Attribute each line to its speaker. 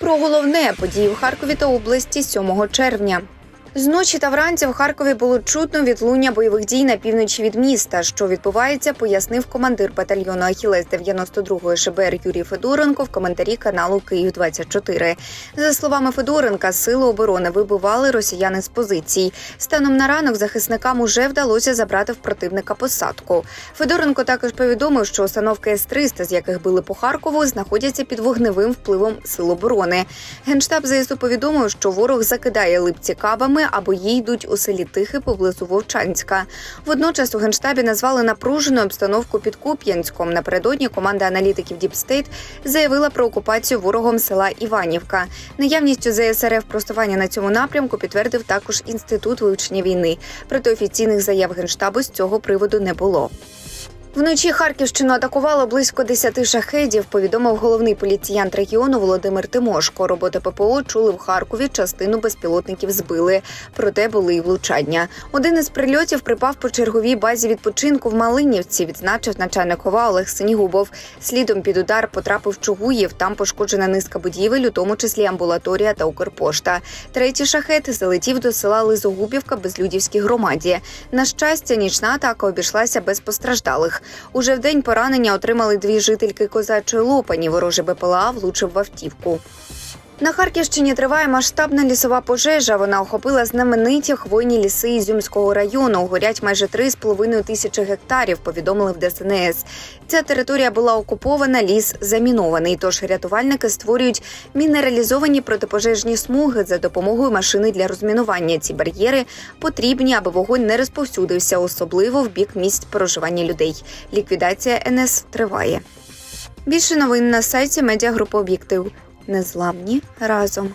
Speaker 1: Про головне події в Харкові та області 7 червня. Зночі та вранці в Харкові було чутно відлуння бойових дій на півночі від міста. Що відбувається, пояснив командир батальйону Ахілес 92-ї ШБР Юрій Федоренко в коментарі каналу Київ 24 За словами Федоренка, сили оборони вибивали росіяни з позицій. Станом на ранок захисникам уже вдалося забрати в противника посадку. Федоренко також повідомив, що установки С-300, з яких били по Харкову, знаходяться під вогневим впливом сил оборони. Генштаб ЗСУ повідомив, що ворог закидає липці кабами, а бої йдуть у селі Тихе поблизу Вовчанська. Водночас у генштабі назвали напружену обстановку під Куп'янськом. Напередодні команда аналітиків Діпстейт заявила про окупацію ворогом села Іванівка. Наявністю ЗСРФ просування на цьому напрямку підтвердив також інститут вивчення війни. Проте офіційних заяв генштабу з цього приводу не було. Вночі Харківщину атакувало близько 10 шахедів. Повідомив головний поліціянт регіону Володимир Тимошко. Роботи ППО чули в Харкові. Частину безпілотників збили. Проте були й влучання. Один із прильотів припав по черговій базі відпочинку в Малинівці. Відзначив начальник ОВА Олег Синігубов. Слідом під удар потрапив Чугуїв. Там пошкоджена низка будівель, у тому числі амбулаторія та Укрпошта. Третій шахет залетів до села Лизогубівка Безлюдівській громаді. На щастя, нічна атака обійшлася без постраждалих. Уже в день поранення отримали дві жительки козачої лопані. Ворожий БПЛА влучив в автівку. На Харківщині триває масштабна лісова пожежа. Вона охопила знамениті хвойні ліси Ізюмського району. Горять майже 3,5 тисячі гектарів. Повідомили в ДСНС. Ця територія була окупована, ліс замінований. Тож рятувальники створюють мінералізовані протипожежні смуги за допомогою машини для розмінування. Ці бар'єри потрібні, аби вогонь не розповсюдився, особливо в бік місць проживання людей. Ліквідація НС триває. Більше новин на сайті медіагрупи Об'єктив. Незламні разом.